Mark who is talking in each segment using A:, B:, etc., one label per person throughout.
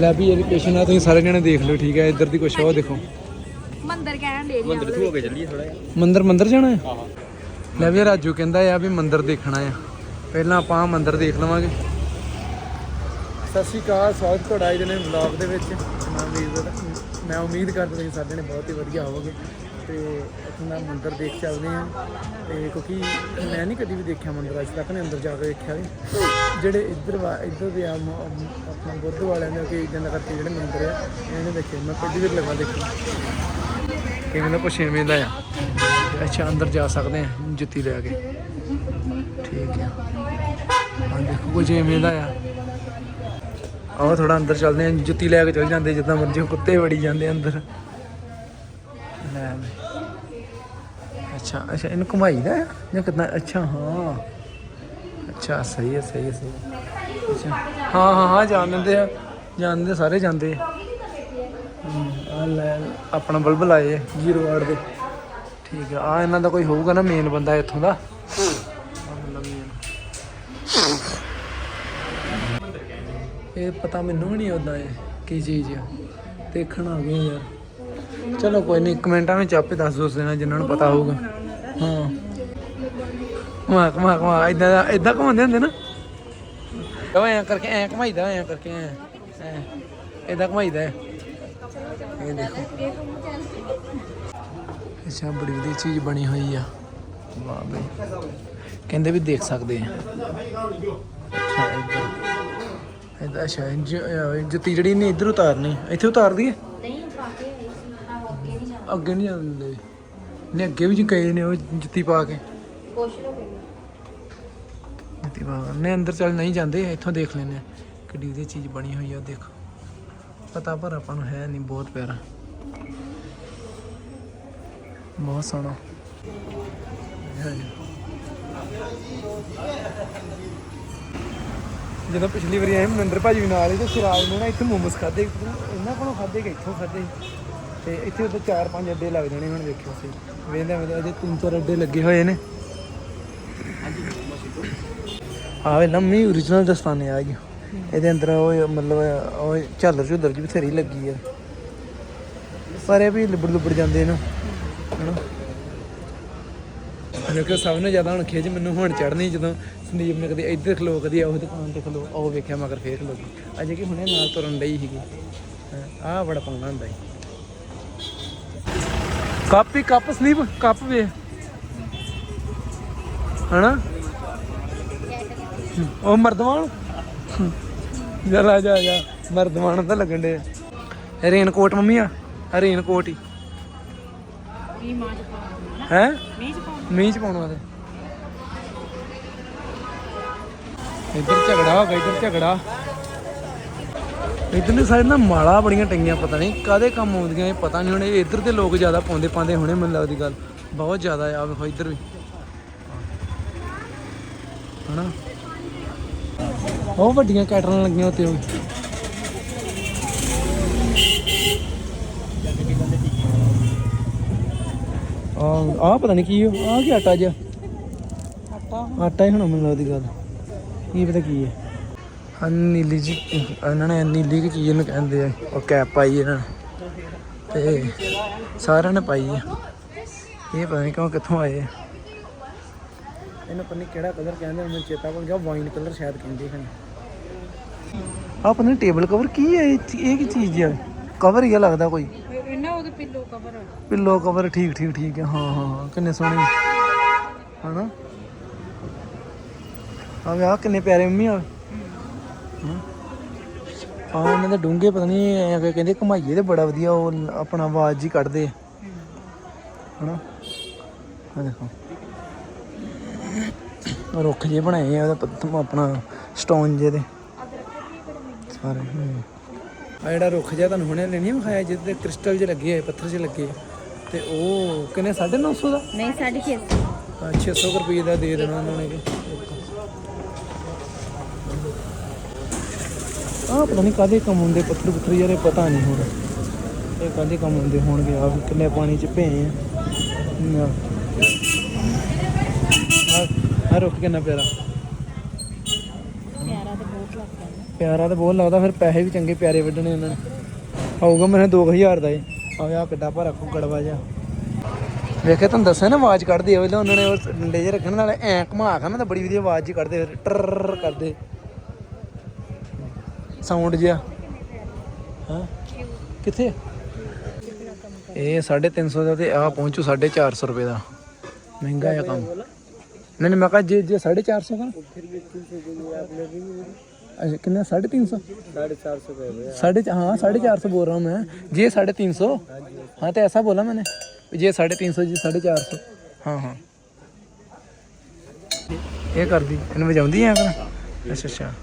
A: ਲੈ ਵੀ ਇਹ ਲੋਕੇਸ਼ਨ ਆ ਤੁਸੀਂ ਸਾਰੇ ਜਣੇ ਦੇਖ ਲਓ ਠੀਕ ਹੈ? ਇੱਧਰ ਦੀ ਕੁਛ ਉਹ ਦੇਖੋ।
B: ਮੰਦਰ ਕਹਿਣ ਦੇ
C: ਮੰਦਰ ਤੋਂ ਹੋ ਕੇ ਚੱਲੀਏ ਥੋੜਾ ਜਿਹਾ।
A: ਮੰਦਰ ਮੰਦਰ ਜਾਣਾ ਹੈ? ਲੈ ਵੀ ਰਾਜੂ ਕਹਿੰਦਾ ਆ ਵੀ ਮੰਦਰ ਦੇਖਣਾ ਆ। ਪਹਿਲਾਂ ਆਪਾਂ ਆਹ ਮੰਦਰ ਦੇਖ ਲਵਾਂਗੇ। ਸਤਿ ਸ਼੍ਰੀ ਅਕਾਲ ਸਵਾਗਤ ਤੁਹਾਡਾ ਅੱਜ ਦੇ ਨੇ ਵਲੌਗ ਦੇ ਵਿੱਚ। ਮੈਂ ਉਮੀਦ ਕਰ- ਮੈਂ ਉਮੀਦ ਕਰਦਾ ਤੁਸੀਂ ਸਾਡੇ ਨੇ ਬਹੁਤ ਹੀ ਵਧੀਆ ਹੋਵੋਗੇ। ਤੇ ਇੱਥੋਂ ਦਾ ਮੰਦਰ ਦੇਖ ਚੱਲਦੇ ਹਾਂ। ਤੇ ਕਿਉਂਕਿ ਮੈਂ ਨਹੀਂ ਕਦੀ ਵੀ ਦੇਖਿਆ ਮੰਦਰ ਅੱਜ ਤੱਕ ਨੇ ਅੰਦਰ ਜਾ ਕੇ ਦੇਖਿਆ ਵੀ। ਜਿਹੜੇ ਇੱਧਰ ਵਾ, ਇੱਧਰ ਦੇ ਆ ਮ- ਆਪਣਾ ਬੁੱਧ ਵਾਲਿਆਂ ਦੇ ਕਿ ਇਦਾਂ ਕਰਕੇ ਜਿਹੜੇ ਮੰਦਰ ਆ, ਇਹਨਾਂ ਨੇ ਦੇਖੇ, ਮੈਂ ਪਹਿਲੀ ਵਾਰ ਲੱਗਾ ਦੇਖਿਆ ਕਿਵੇਂ ਦਾ ਪਛੇਵੇਂ ਦਾ ਆ। ਅੱਛਾ, ਅੰਦਰ ਜਾ ਸਕਦੇ ਆ ਜੁੱਤੀ ਲੈ ਕੇ। ਠੀਕ ਆ। ਹਾਂ, ਦੇਖੋ ਕੁਝ ਐਵੇਂ ਦਾ ਆ। ਆਓ ਥੋੜਾ ਅੰਦਰ ਚੱਲਦੇ ਆ ਜੁੱਤੀ ਲੈ ਕੇ ਚੱਲ ਜਾਂਦੇ, ਜਿੱਦਾਂ ਮਰਜ਼ੀ ਕੁੱਤੇ ਵੜੀ ਜਾਂਦੇ ਅੰਦਰ। ਲੈ ਅੱਛਾ ਅੱਛਾ, ਇਹਨੂੰ ਘੁਮਾਈਦਾ ਆ ਜਾਂ ਕਿਦਾਂ? ਅੱਛਾ, ਹਾਂ। ਅੱਛਾ, ਸਹੀ ਹੈ ਸਹੀ ਹੈ ਸਹੀ ਹੈ। ਅੱਛਾ। ਹਾਂ ਹਾਂ ਹਾਂ, ਜਾਣ ਦਿੰਦੇ ਆ। ਜਾਣਦੇ ਸਾਰੇ ਜਾਂਦੇ। ਆ ਆ ਲੈ, ਆਪਣਾ ਬਲਬ ਲਾਏ ਜ਼ੀਰੋ ਵਾਟ ਦੇ। ਠੀਕ ਆ ਆ ਇਹਨਾਂ ਦਾ ਕੋਈ ਹੋਊਗਾ ਨਾ ਮੇਨ ਬੰਦਾ ਇੱਥੋਂ ਦਾ? ਆਹ ਬੰਦਾ main। ਇਹ ਪਤਾ ਮੈਨੂੰ ਵੀ ਨਹੀਂ ਉਦਾਂ ਇਹ, ਕੀ ਚੀਜ਼ ਆ। ਦੇਖਣ ਆ ਗਏ ਯਾਰ। ਚਲੋ ਕੋਈ ਨਹੀਂ ਕਮੈਂਟਾਂ ਵਿੱਚ ਆਪੇ ਦੱਸ ਦੋ ਦੇਣਾ ਜਿਨ੍ਹਾਂ ਨੂੰ ਪਤਾ ਹੋਊਗਾ। ਹਾਂ। ਘੁਮਾ ਘੁਮਾ ਘੁਮਾ ਇਦਾਂ ਦਾ ਇਦਾਂ ਘੁਮਾਉਂਦੇ ਹੁੰਦੇ ਨਾ। ਉਹ ਐਂ ਕਰਕੇ, ਐਂ ਘੁਮਾਈਦਾ, ਐਂ ਕਰਕੇ, ਐਂ ਇਦਾਂ ਘੁਮਾਈਦਾ ਇਹ ਦੇਖੋ। ਅੱਛਾ, ਬੜੀ ਵਧੀਆ ਚੀਜ਼ ਬਣੀ ਹੋਈ ਆ। ਵਾਹ ਬਈ। ਕਹਿੰਦੇ ਵੀ ਦੇਖ ਸਕਦੇ ਆ। ਅੱਛਾ, ਇੱਧਰ। ਇਹਦਾ ਅੱਛਾ ਜੁੱਤੀ ਜਿਹੜੀ ਨੇ ਇੱਧਰ ਉਤਾਰਨੀ। ਇੱਥੇ ਉਤਾਰ ਦਈਏ
B: ਅੱਗੇ ਨਹੀਂ ਜਾ
A: ਅੱਗੇ ਨਹੀਂ ਜਾਂਦੇ ਨੇ ਅੱਗੇ ਵੀ ਗਏ ਨੇ ਉਹ ਜੁੱਤੀ ਪਾ ਕੇ।
B: ਲਓ ਪਹਿਲਾਂ
A: ਜੁੱਤੀ ਪਾ ਕੇ। ਨੇ ਅੰਦਰ ਚੱਲ ਨਹੀਂ ਜਾਂਦੇ ਇੱਥੋਂ ਦੇਖ ਲੈਨੇ ਕਿੱਡੀ ਵਧੀਆ ਚੀਜ਼ ਬਣੀ ਹੋਈ ਆ ਦੇਖੋ। ਪਤਾ ਪਰ ਆਪਾਂ ਨੂੰ ਹੈ ਨਹੀਂ ਬਹੁਤ ਪਿਆਰਾ। ਬਹੁਤ ਸੋਹਣਾ। ਜਦੋਂ ਪਿਛਲੀ ਵਾਰੀ ਆਏ ਮਨਿੰਦਰ ਭਾਜੀ ਵੀ ਨਾਲ ਤੇ ਸਿਰਾਜ ਨੇ ਨਾ ਇੱਥੇ ਮੋਮੋਸ ਖਾਦੇ ਇਹਨਾਂ ਕੋਲੋਂ ਖਾਦੇ ਕਿ ਇੱਥੋਂ ਖਾਦੇ ਤੇ ਇੱਥੇ ਉਦੋਂ ਚਾਰ ਪੰਜ ਅੱਡੇ ਲੱਗ ਜਾਣੇ ਹੁਣ ਵੇਖਿਓ ਸੀ ਵੇਂਦੇ ਵੇਂਦੇ ਅਜੇ ਤਿੰਨ ਚਾਰ ਅੱਡੇ ਲੱਗੇ ਹੋਏ ਨੇ। ਆਵੇ ਲੰਮੀ origignal ਦਸਤਾਨੇ ਆ ਗਈ। ਇਹਦੇ ਅੰਦਰ ਉਹ ਮਤਲਬ ਉਹ ਝਾਲਰ ਝੁੱਲਰ ਜੀ ਬਥੇਰੀ ਲੱਗੀ ਆ। ਪਰ ਇਹ ਵੀ ਲਿਬੜ ਲੁਬੜ ਜਾਂਦੇ ਇਹਨੂੰ ਹਨਾ? ਮੈਨੂੰ ਕਿ ਸਭ ਨੂੰ ਜ਼ਿਆਦਾ ਹੁਣ ਖਿੱਚ ਮੈਨੂੰ ਹੁਣ ਚੜਨੀ ਜਦੋਂ ਸੰਦੀਪ ਨੇ ਕਦੇ ਇੱਧਰ ਖਲੋ, ਕਦੇ ਉਹ ਦੁਕਾਨ ਤੇ ਖਲੋ, ਉਹ ਵੇਖਿਆ, ਮਗਰ ਫੇਰ ਖਲੋ ਗਈ। ਅਜੇ ਕਿ ਹੁਣੇ ਨਾਲ ਤੁਰਨ ਲਈ ਸੀਗੀ। ਆਹ ਬੜਾ ਪੰਗਾ ਹੁੰਦਾ ਸੀ। ਕੱਪ ਹੀ ਕੱਪ ਸੰਦੀਪ ਕੱਪ ਵੇ ਹਨਾ? ਉਹ ਮਰਦਵਾਨ? ਜਾ ਆ ਜਾ ਜਾ। ਮਰਦਵਾਨ ਤਾਂ ਲੱਗਣ ਦੇ ਰੇਨ ਕੋਟ ਮੰਮੀ ਆ ਰੇਨ ਕੋਟ ਹੀ।
B: ਵੀ ਚ ਪਾ
A: ਹੈ?
B: ਮੀਂਹ ਚ
A: ਪਾਉਣ ਵਾਲੇ। ਇੱਧਰ ਝਗੜਾ ਹੋ ਗਿਆ, ਇੱਧਰ ਝਗੜਾ। ਇੱਧਰਲੇ ਸਾਈਡ ਨਾ ਮਾਲਾ ਬੜੀਆਂ ਟੰਗੀਆਂ ਪਤਾ ਨਹੀਂ ਕਾਦੇ ਕੰਮ ਆਉਂਦੀਆਂ ਇਹ ਪਤਾ ਨਹੀਂ ਹੁਣ ਇਹ ਇੱਧਰ ਦੇ ਲੋਕ ਜ਼ਿਆਦਾ ਪਾਉਂਦੇ ਪਾਉਂਦੇ ਹੁਣੇ ਮੈਨੂੰ ਲੱਗਦੀ ਗੱਲ। ਬਹੁਤ ਜ਼ਿਆਦਾ ਆ ਵੇਖੋ ਇੱਧਰ ਵੀ। ਹਨਾ? ਉਹ ਵੱਡੀਆਂ ਕੈਟਰਾਂ ਲੱਗੀਆਂ ਉੱਤੇ ਉਹ ਆ ਆ ਪਤਾ ਨਹੀਂ ਕੀ ਆ ਕੀ ਆਟਾ ਜਿਹਾ?
B: ਆਟਾ।
A: ਆਟਾ ਹੀ ਹੋਣਾ ਮੈਨੂੰ ਲੱਗਦੀ ਗੱਲ। ਕੀ ਪਤਾ ਕੀ ਹੈ। ਨੀਲੀ ਜੀ ਇਹਨਾਂ ਨੇ ਨੀਲੀ ਕੀ ਚੀਜ਼ ਨੂੰ ਕਹਿੰਦੇ ਆ ਉਹ ਕੈਪ ਪਾਈ ਇਹਨਾਂ ਨੇ। ਤੇ ਸਾਰਿਆਂ ਨੇ ਪਾਈ ਆ। ਇਹ ਪਤਾ ਨਹੀਂ ਕਿਉਂ ਕਿੱਥੋਂ ਆਏ ਆ। ਇਹਨੂੰ ਪਤਾ ਨਹੀਂ ਕਿਹੜਾ ਕਲਰ ਕਹਿੰਦੇ ਮੈਨੂੰ ਚੇਤਾ ਭੁੱਲ ਗਿਆ ਵਾਈਨ ਕਲਰ ਸ਼ਾਇਦ ਕਹਿੰਦੇ ਹਨ ਆ ਪਤਾ ਨਹੀਂ ਟੇਬਲ ਕਵਰ ਕੀ ਹੈ ਇਹ ਇਹ ਕੀ ਚੀਜ਼ ਹੈ ਕਵਰ ਹੀ ਆ ਲੱਗਦਾ ਕੋਈ।
B: ਇਹਨਾਂ ਉਹਦੇ ਪਿੱਲੋ ਕਵਰ
A: ਪਿੱਲੋ ਕਵਰ ਠੀਕ ਠੀਕ ਠੀਕ ਹੈ ਹਾਂ ਹਾਂ ਹਾਂ ਕਿੰਨੇ ਸੋਹਣੇ ਹਨਾ? ਆ ਵੇ ਆ ਕਿੰਨੇ ਪਿਆਰੇ ਮੰਮੀ ਆ। ਆ ਇਹਨਾਂ ਦੇ ਡੂੰਘੇ ਪਤਾ ਨਹੀਂ ਐ ਕਹਿੰਦੇ ਘਮਾਈਏ ਤੇ ਬੜਾ ਵਧੀਆ ਉਹ ਆਪਣਾ ਆਵਾਜ਼ ਜੀ ਕੱਢਦੇ ਆ। ਹਨਾ? ਆ ਦੇਖੋ। ਰੁੱਖ ਜੇ ਬਣਾਏ ਆ ਉਹਦਾ ਆਪਣਾ ਸਟੋਨ ਜੇ ਦੇ। ਸਾਰੇ। ਆ ਜਿਹੜਾ ਰੁੱਖ ਜਿਹਾ ਤੁਹਾਨੂੰ ਹੁਣੇ ਲੈਣੀ ਵਿਖਾਇਆ ਜਿਹਦੇ ਕ੍ਰਿਸਟਲ ਜਿਹੇ ਲੱਗੇ ਹੋਏ ਪੱਥਰ ਜਿਹੇ ਲੱਗੇ ਤੇ ਉਹ ਕਿੰਨੇ 950 ਦਾ?
B: ਨਹੀਂ 650
A: ਹਾਂ, 600 ਕੁ ਰੁਪਏ ਦਾ ਦੇ ਦੇਣਾ ਉਹਨਾਂ ਨੇ। ਆ ਪਤਾ ਨਹੀਂ ਕਾਦੇ ਕੰਮ ਹੁੰਦੇ ਪੱਥਰ ਪੁੱਥਰ ਯਾਰ ਇਹ ਪਤਾ ਨਹੀਂ ਹੁਣ। ਇਹ ਕਾਦੇ ਕੰਮ ਹੁੰਦੇ ਹੋਣਗੇ ਆ ਕਿੰਨੇ ਪਾਣੀ ਚ ਭੇ ਆ। ਆ ਰੁੱਖ ਕਿੰਨਾ ਪਿਆਰਾ।
B: ਪਿਆਰਾ ਤੇ ਬਹੁਤ ਲੱਗਦਾ
A: ਪਿਆਰਾ ਤਾਂ ਬਹੁਤ ਲੱਗਦਾ ਫਿਰ ਪੈਸੇ ਵੀ ਚੰਗੇ ਪਿਆਰੇ ਵੱਢਣੇ ਉਹਨਾਂ ਨੇ। ਆਊਗਾ ਮੈਨੂੰ 2000 ਦਾ ਇਹ ਆਇਆ ਕਿੱਡਾ ਭਾਰਾ ਕੁੱਕੜਵਾ ਜਾ ਵੇਖਿਆ ਤੁਹਾਨੂੰ ਦੱਸਿਆ ਨਾ ਆਵਾਜ਼ ਕੱਢਦੇ ਆ ਵੇਲੇ ਉਹਨਾਂ ਨੇ ਉਹ ਡੰਡੇ ਜਿਹੇ ਰੱਖਣ ਨਾਲ ਐ ਘੁਮਾ ਕੇ ਨਾ ਤਾਂ ਬੜੀ ਵਧੀਆ ਆਵਾਜ਼ ਜੀ ਕੱਢਦੇ ਫਿਰ ਟਰ ਕਰਦੇ। ਸਾਊਂਡ ਜਿਹਾ ਹਾਂ ਕਿੱਥੇ ਇਹ 350 ਦਾ ਤੇ ਆ ਪਹੁੰਚੂ 450 ਰੁਪਏ ਦਾ ਮਹਿੰਗਾ ਆ ਕੰਮ ਨਹੀਂ ਨਹੀਂ ਮੈਂ ਕਹਾ ਜੇ ਜੇ 450 ਦਾ ਅੱਛਾ ਕਿੰਨਾ 350
C: 450 रुपए
A: साढ़े हाँ साढ़े चार सौ बोल रहा हूँ मैं ये साढ़े तीन सौ हाँ तो ऐसा बोला मैंने ये साढ़े तीन सौ जी साढ़े चार सौ हाँ हाँ ਇਹ ਕਰਦੀ ਇਹਨੂੰ ਵਜਾਉਂਦੀ ਆ ਕਰ ਅੱਛਾ ਅੱਛਾ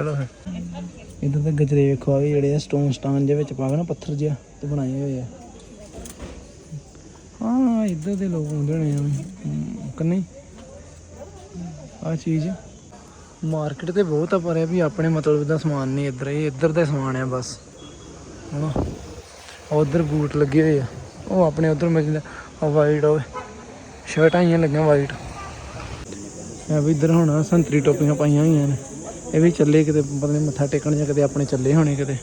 A: ਚਲੋ ਫਿਰ ਇਧਰ ਤਾਂ ਗਜਰੇ ਵੇਖੋ, ਆ ਵੀ ਜਿਹੜੇ ਆ ਸਟੋਨ ਸਟਾਨ ਦੇ ਵਿੱਚ ਪਾ ਕੇ ਨਾ ਪੱਥਰ ਜਿਹਾ ਤੇ ਬਣਾਏ ਹੋਏ ਆ। ਹਾਂ, ਇੱਧਰ ਦੇ ਲੋਕ ਹੁੰਦੇ ਨੇ ਕਿ ਨਹੀਂ? ਆ ਚੀਜ਼। ਮਾਰਕੀਟ ਤੇ ਬਹੁਤ ਆ, ਪਰ ਇਹ ਵੀ ਆਪਣੇ ਮਤਲਬ ਦਾ ਸਮਾਨ ਨਹੀਂ ਇੱਧਰ, ਇਹ ਇੱਧਰ ਦਾ ਸਮਾਨ ਆ ਬਸ। ਹਨਾ? ਉਧਰ ਬੂਟ ਲੱਗੇ ਹੋਏ ਆ। ਉਹ ਆਪਣੇ ਉਧਰ ਮਿਲਦਾ ਆ। ਵਾਈਟ ਹੋਵੇ ਸ਼ਰਟਾਂ ਆਈਆਂ ਲੱਗੀਆਂ ਵਾਈਟ ਇਹ ਵੀ ਇੱਧਰ ਹੁਣ ਸੰਤਰੀ ਟੋਪੀਆਂ ਪਾਈਆਂ ਹੋਈਆਂ ਨੇ। ਇਹ ਵੀ ਚੱਲੇ ਕਿਤੇ, ਪਤਾ ਨਹੀਂ ਮੱਥਾ ਟੇਕਣ ਜਾਂ ਕਿਤੇ ਆਪਣੇ ਚੱਲੇ ਹੋਣੇ ਕਿਤੇ।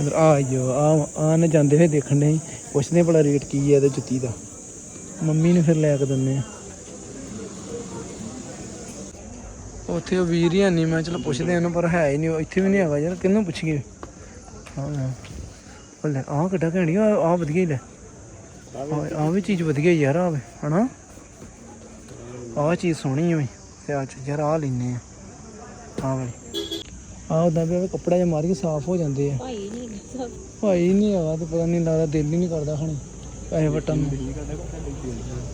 A: ਇੱਧਰ ਆ ਆਇਓ ਆ ਆ ਨਾ ਜਾਂਦੇ ਹੋਏ ਦੇਖਣ ਨੇ ਪੁੱਛਦੇ ਭਲਾ ਰੇਟ ਕੀ ਹੈ ਇਹਦੇ ਜੁੱਤੀ ਦਾ। ਮੰਮੀ ਨੂੰ ਫਿਰ ਲੈ ਕੇ ਦਿੰਦੇ ਆ। ਉੱਥੇ ਉਹ ਵੀਰ ਹੀ ਨਹੀਂ ਮੈਂ ਚਲੋ ਪੁੱਛਦੇ ਇਹਨੂੰ ਪਰ ਹੈ ਹੀ ਨਹੀਂ ਉਹ, ਇੱਥੇ ਵੀ ਨਹੀਂ ਹੈਗਾ ਯਾਰ, ਕਿਹਨੂੰ ਪੁੱਛੀਏ? ਹਾਂ ਉਹ ਲੈ, ਆਹ ਕਿੱਡਾ ਘੈਂਟੀ ਆ ਆਹ ਵਧੀਆ ਹੀ ਲੈ। ਆਹ ਆਹ ਵੀ ਚੀਜ਼ ਵਧੀਆ ਯਾਰ ਆ ਹਨਾ? ਆਹ ਚੀਜ਼ ਸੋਹਣੀ ਹੋਈ ਤੇ ਆ ਯਾਰ ਆਹ ਲੈਨੇ ਆ। ਆਹ ਵਾਲੀ। ਆਹ ਉਦਾਂ ਵੀ ਕੱਪੜਾ ਜਿਹਾ ਮਾਰ ਕੇ ਸਾਫ਼ ਹੋ ਜਾਂਦੇ ਆ।
B: ਭਾਈ ਨਹੀਂ ਸਭ।
A: ਭਾਈ ਨਹੀਂ ਹੈਗਾ ਤੇ ਪਤਾ ਨਹੀਂ ਲੱਗਦਾ ਦਿਲ ਹੀ ਨਹੀਂ ਕਰਦਾ ਹੁਣ। ਪੈਸੇ ਵਟਣ ਨੂੰ।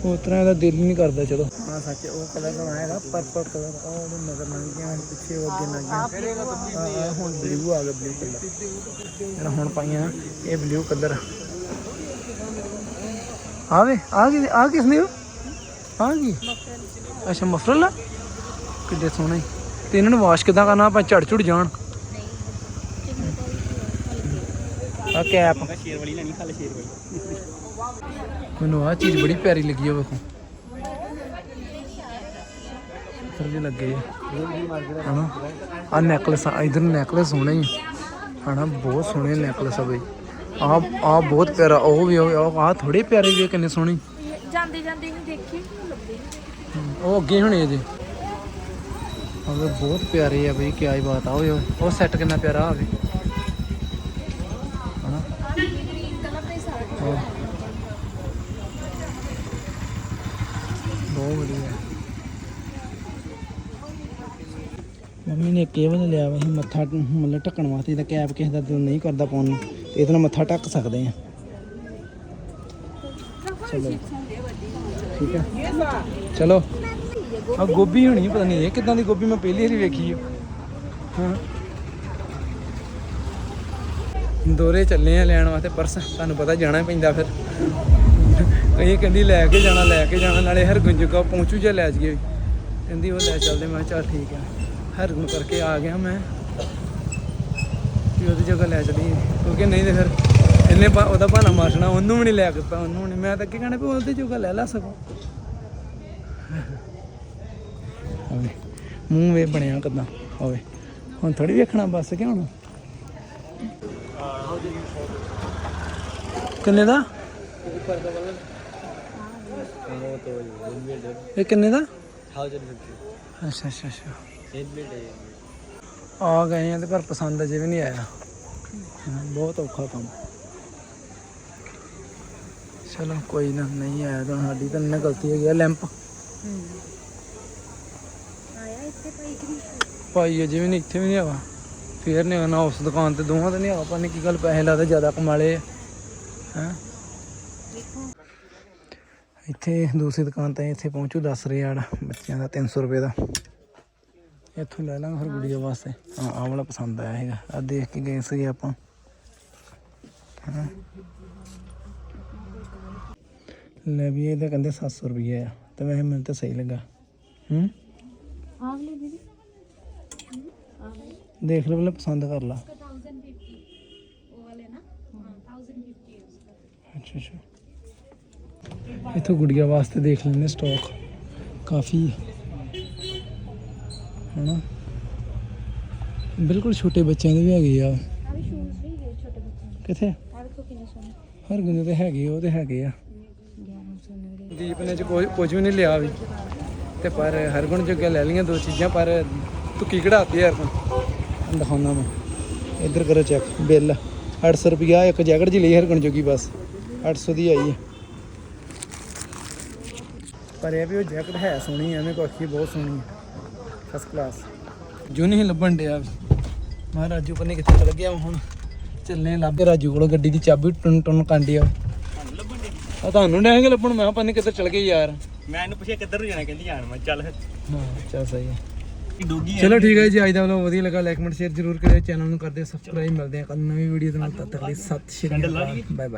A: ਉਸ ਤਰ੍ਹਾਂ ਇਹਦਾ ਦਿਲ ਨਹੀਂ ਕਰਦਾ ਚਲੋ। ਹਾਂ ਸੱਚ ਉਹ ਕਲਰ ਦਾ ਹੈਗਾ ਪਰਪਲ ਕਲਰ। ਉਹ ਉਹਦੇ ਨਜ਼ਰ ਲੰਘ ਗਿਆ ਪਿੱਛੇ ਉਹ ਅੱਗੇ ਲੰਘ ਗਿਆ ਹੁਣ ਬਲੂ ਆ ਗਿਆ ਬਲੂ ਕਲਰ। ਜਿਹੜਾ ਹੁਣ ਪਾਈਆਂ ਨਾ, ਇਹ ਬਲੂ ਕਲਰ। ਆਵੇ ਆ ਕੀ ਆ ਕਿਸ ਨੇ ਆ ਕੀ? ਅੱਛਾ ਮਫਰਲ ਆ ਕਿੱਡੇ ਸੋਹਣੇ। ਤੇ ਇਹਨਾਂ ਨੂੰ ਵਾਸ਼ ਕਿਦਾਂ ਕਰਨਾ? ਆਪਾਂ ਝੜ ਝੁੜ ਜਾਣ। ਆ ਆ ਚੀਜ਼ ਬੜੀ ਪਿਆਰੀ ਲੱਗੀ ਆ ਵੇਖੋ। ਲੱਗੇ ਆ। ਇਧਰ ਨੈਕਲਸ ਸੋਹਣੇ ਹੀ ਹਨਾ ਬਹੁਤ ਸੋਹਣੇ ਨੈਕਲਸ ਆ ਬਈ। ਆ ਆ ਬਹੁਤ ਪਿਆਰਾ ਉਹ ਵੀ ਆ ਥੋੜੇ ਪਿਆਰੇ ਵੀ ਕਿੰਨੇ ਸੋਹਣੇ।
B: ਜਾਂਦੇ ਜਾਂਦੇ ਨੂੰ। ਦੇਖੀ
A: ਉਹ ਅੱਗੇ ਹੋਣੇ ਅਜੇ ਉਹ ਬਹੁਤ ਪਿਆਰੇ ਆ ਬਈ ਕੀ ਆਈ ਬਾਤ ਆ ਓਏ ਓਏ, ਉਹ ਸੈੱਟ ਕਿੰਨਾ ਪਿਆਰਾ ਆਵੇ ਹਨਾ? ਹਾਂ। ਬਹੁਤ ਵਧੀਆ। ਮੰਮੀ ਨੇ ਕੇਵਲ ਲਿਆ ਵਾ ਸੀ ਮੱਥਾ ਮਤਲਬ ਢੱਕਣ ਵਾਸਤੇ ਇਹਦਾ ਕੈਪ ਕਿਸੇ ਦਾ ਦਿਲ ਨਹੀਂ ਕਰਦਾ ਪਾਉਣ ਨੂੰ ਤੇ ਇਹਦੇ ਨਾਲ ਮੱਥਾ ਢੱਕ ਸਕਦੇ ਆ। ਚਲੋ। ਠੀਕ ਹੈ। ਚਲੋ। ਆ ਗੋਭੀ ਹੋਣੀ ਪਤਾ ਨਹੀਂ ਇਹ ਕਿਦਾਂ ਦੀ ਗੋਭੀ, ਮੈਂ ਪਹਿਲੀ ਵਾਰੀ ਵੇਖੀ ਆ। ਹਾਂ। ਦੋਰੇ ਚੱਲੇ ਆ ਲੈਣ ਵਾਸਤੇ, ਪਰਸ ਤੁਹਾਨੂੰ ਪਤਾ ਜਾਣਾ ਪੈਂਦਾ ਫਿਰ। ਇਹ ਕਹਿੰਦੀ ਲੈ ਕੇ ਜਾਣਾ, ਲੈ ਕੇ ਜਾਣਾ, ਨਾਲੇ ਹਰਗੁੰਜ ਕੋ ਪਹੁੰਚੂ ਜਾਂ ਲੈ ਜਾਈਏ। ਕਹਿੰਦੀ ਉਹ ਲੈ ਚੱਲਦੇ, ਮੈਂ ਕਿਹਾ ਚੱਲ ਠੀਕ ਹੈ ਹਰਗੁਣ ਕਰਕੇ ਆ ਗਿਆ ਮੈਂ। ਕਿ ਉਹਦੀ ਜਗ੍ਹਾ ਲੈ ਚਲੀ ਕਿਉਂਕਿ ਨਹੀਂ ਤੇ ਫਿਰ ਇਹਨੇ ਬਾ- ਉਹਦਾ ਬਹਾਨਾ ਮਾਰਨਾ, ਉਹਨੂੰ ਵੀ ਨਹੀਂ ਲਿਆ ਕੀਤਾ ਉਹਨੂੰ ਨਹੀਂ। ਮੈਂ ਤਾਂ ਕੀ ਕਹਿਣਾ ਵੀ ਉਹਦੇ ਚੋਂ ਗੱਲ ਲੈ ਸਕੋ ਹੋਵੇ ਮੂੰਹ ਵੇ ਬਣਿਆ ਕਿਦਾਂ? ਹੋਵੇ ਹੁਣ ਥੋੜੀ ਵੇਖਣਾ ਬਸ ਕਿ ਹੁਣ? ਕਿੰਨੇ ਦਾ? ਇਹ ਕਿੰਨੇ ਦਾ? ਅੱਛਾ ਅੱਛਾ ਅੱਛਾ। ਆ ਗਏ ਆ ਤੇ ਪਰ ਪਸੰਦ ਅਜੇ ਵੀ ਨਹੀਂ ਆਇਆ। ਬਹੁਤ ਔਖਾ ਕੰਮ। ਚਲੋ ਕੋਈ ਨਾ ਨਹੀਂ ਆਇਆ ਤਾਂ ਸਾਡੀ ਤਾਂ ਨਾ ਗਲਤੀ ਹੈਗੀ ਆ ਲੈਂਪ।
B: ਆਇਆ ਇੱਥੇ ਭਾਈ ਜੀ।
A: ਭਾਈ ਅਜੇ ਵੀ ਨਹੀਂ ਇੱਥੇ ਵੀ ਨਹੀਂ ਹੈਗਾ ਫੇਰ ਨਹੀਂ ਹੈਗਾ ਨਾ ਉਸ ਦੁਕਾਨ ਤੇ ਦੋਵਾਂ ਤੇ ਨਹੀਂ ਪਤਾ ਨਹੀਂ ਕੀ ਗੱਲ ਪੈਸੇ ਲੱਗਦਾ ਜ਼ਿਆਦਾ ਕਮਾ ਲਏ ਹੈ? ਇੱਥੇ ਦੂਸਰੀ ਦੁਕਾਨ ਤੇ ਇੱਥੇ ਪਹੁੰਚੂ ਦੱਸ ਰਹੇ ਆੜ ਬੱਚਿਆਂ ਦਾ 300 ਰੁਪਏ ਦਾ। ਇੱਥੋਂ ਲੈ ਲਾਂਗੇ ਫਿਰ ਗੁੜੀਆ ਵਾਸਤੇ। ਹਾਂ ਆਹ ਵਾਲਾ ਪਸੰਦ ਆਇਆ ਹੈਗਾ। ਆ ਦੇਖ ਕੇ ਗਏ ਸੀ ਆਪਾਂ। ਹਾਂ? ਲੈ ਵੀ ਇਹਦਾ ਕਹਿੰਦੇ 700 ਰੁਪਏ ਆ ਤੇ ਵੈਸੇ ਮੈਨੂੰ ਤਾਂ ਸਹੀ ਲੱਗਾ। ਹੂੰ?
B: ਆਵਲੇ ਦੀਦੀ
A: ਦੇਖ ਲੈ ਪਹਿਲਾਂ ਪਸੰਦ ਕਰ ਲਾ।
B: 1050 ਉਹ ਵਾਲੇ ਨਾ ਹਾਂ 1050
A: ਅੱਛਾ ਅੱਛਾ। ਇਥੋਂ ਗੁੜੀਆ ਵਾਸਤੇ ਦੇਖ ਲੈਂਦੇ ਸਟਾਕ ਕਾਫੀ। ਹੈ ਹਨਾ? ਬਿਲਕੁਲ ਛੋਟੇ ਬੱਚਿਆਂ ਦੇ ਵੀ ਹੈਗੇ ਆ।
B: ਆ ਵੀ ਸ਼ੂਜ਼ ਵੀ ਹੈਗੇ ਛੋਟੇ ਬੱਚਿਆਂ ਦੇ।
A: ਕਿੱਥੇ?
B: ਕਿੰਨੇ ਸੋਹਣੇ।
A: ਹਰ ਗੁੰਦੇ ਤੇ ਹੈਗੇ ਉਹ ਤੇ ਹੈਗੇ ਆ।
B: 1100 ਦੇ
A: ਦੀਪ ਨੇ ਚ ਕੁਝ ਕੁਝ ਵੀ ਨਹੀਂ ਲਿਆ ਵੀ। ਤੇ ਪਰ ਹਰਗੁਣ ਜੋਗੇ ਲੈ ਲਈਆਂ ਦੋ ਚੀਜ਼ਾਂ, ਪਰ ਤੂੰ ਕਢਾਤੀ ਯਾਰ ਤੂੰ ਦਿਖਾਉਣਾ ਮੈਂ ਇੱਧਰ ਕਰੋ ਚੈੱਕ ਬਿੱਲ। 800 ਰੁਪਿਆ ਇੱਕ ਜੈਕਟ ਜੀ ਲਈ ਹਰਗੁਣ ਜੋਗੀ, ਬਸ। 800 ਦੀ ਆਈ ਹੈ ਪਰ ਇਹ ਵੀ ਉਹ ਜੈਕਟ ਹੈ ਸੋਹਣੀ, ਐਵੇਂ ਕੋ ਅੱਖੀ ਬਹੁਤ ਸੋਹਣੀ ਹੈ ਫਸਟ ਕਲਾਸ ਜੋ ਨਹੀਂ ਲੱਭਣ ਡਿਆ ਮੈਂ ਰਾਜੂ ਕੰਨੇ ਕਿੱਥੇ ਚਲ ਗਿਆ ਹੁਣ। ਚੱਲੇ ਲੱਭੇ ਰਾਜੂ ਕੋਲੋਂ ਗੱਡੀ ਦੀ ਚਾਬੀ ਟੁੰਨ ਟੁੰਨ ਕਾਂਡੀ ਆ। ਆ ਤੁਹਾਨੂੰ ਡੈਂਗੇ ਲੱਭਣ ਮੈਂ ਪੰਨੇ ਕਿੱਧਰ ਚਲ ਗਏ ਯਾਰ।
C: ਮੈਂ ਇਹਨੂੰ ਪੁੱਛਿਆ ਕਿੱਧਰ ਨੂੰ ਜਾਣਾ ਕਹਿੰਦੀ ਜਾਣ ਮੈਂ ਚੱਲ।
A: ਹਾਂ ਚੱਲ ਸਹੀ ਹੈ
C: ਡੋਗੀ
A: ਚਲੋ ਠੀਕ ਹੈ ਜੀ ਅੱਜ ਦਾ ਵਲੋਗ ਵਧੀਆ ਲੱਗਾ ਲਾਈਕ ਕਮੈਂਟ ਸ਼ੇਅਰ ਜ਼ਰੂਰ ਕਰਿਓ ਚੈਨਲ ਨੂੰ ਕਰਦੇ ਸਬਸਕ੍ਰਾਈਬ ਮਿਲਦੇ ਆ ਕੱਲ ਨਵੀਂ ਵੀਡੀਓ ਦੇ ਨਾਲ ਤਦ ਤੱਕ ਲਈ ਸਤਿ ਸ਼੍ਰੀ ਅਕਾਲ ਬਾਏ ਬਾਏ